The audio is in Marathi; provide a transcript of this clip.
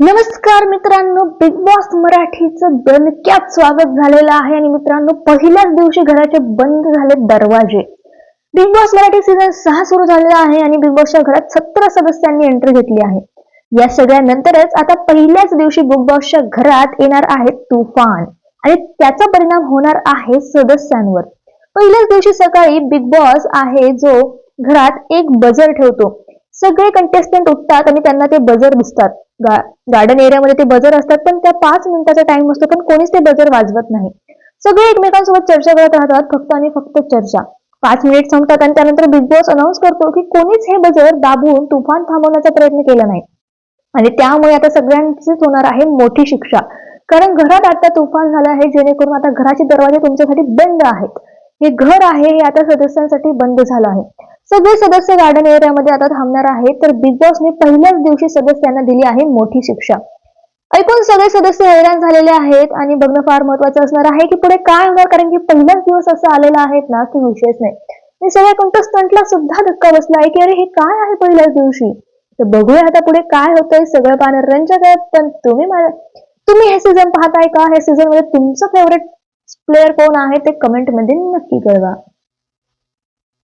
नमस्कार मित्रांनो बिग बॉस मराठीचं दणक्यात स्वागत झालेलं आहे. आणि मित्रांनो पहिल्याच दिवशी घराचे बंद झाले दरवाजे. बिग बॉस मराठी सीझन सहा सुरू झालेला आहे आणि बिग बॉसच्या घरात सतरा सदस्यांनी एंट्री घेतली आहे. या सगळ्यानंतरच आता पहिल्याच दिवशी बिग बॉसच्या घरात येणार आहे तुफान. आणि त्याचा परिणाम होणार आहे सदस्यांवर. पहिल्याच दिवशी सकाळी बिग बॉस आहे जो घरात एक बजर ठेवतो. सगळे कंटेस्टंट उठतात आणि त्यांना ते बजर दिसतात. गार्डन एरियामध्ये ते बजर असतात पण त्या पाच मिनिटाचा टाइम असतो पण कोणीच ते बजर वाजवत नाही. सगळे एकमेकांसोबत चर्चा करत राहतात फक्त आणि फक्त चर्चा. पाच मिनिट संपतात आणि त्यानंतर बिग बॉस अनाऊन्स करतो की कोणीच हे बजर दाबून तुफान थांबवण्याचा प्रयत्न केला नाही. आणि त्यामुळे आता सगळ्यांचीच होणार आहे मोठी शिक्षा. कारण घरात आता तुफान झालं आहे जेणेकरून आता घराचे दरवाजे तुमच्यासाठी बंद आहेत. हे घर आहे हे आता सदस्यांसाठी बंद झालं आहे. सगळे सदस्य गार्डन एरियामध्ये आता थांबणार आहेत. तर बिग बॉसने पहिल्याच दिवशी सदस्यांना दिली आहे मोठी शिक्षा. ऐकून सगळे सदस्य हैराण झालेले आहेत आणि बघणं फार महत्वाचं असणार आहे की पुढे काय होणार कारण की पहिलाच दिवस असं आलेला आहे ना की विशेष नाही. आणि सगळ्या कंटेस्टंटला सुद्धा धक्का बसला आहे की अरे हे काय आहे पहिल्याच दिवशी? तर बघूया आता पुढे काय होतंय. सगळं पाहणं रंजक आहे पण तुम्ही तुम्ही हे सीझन पाहताय का? हे सीझनमध्ये तुमचं फेवरेट प्लेअर कोण आहे ते कमेंटमध्ये नक्की कळवा.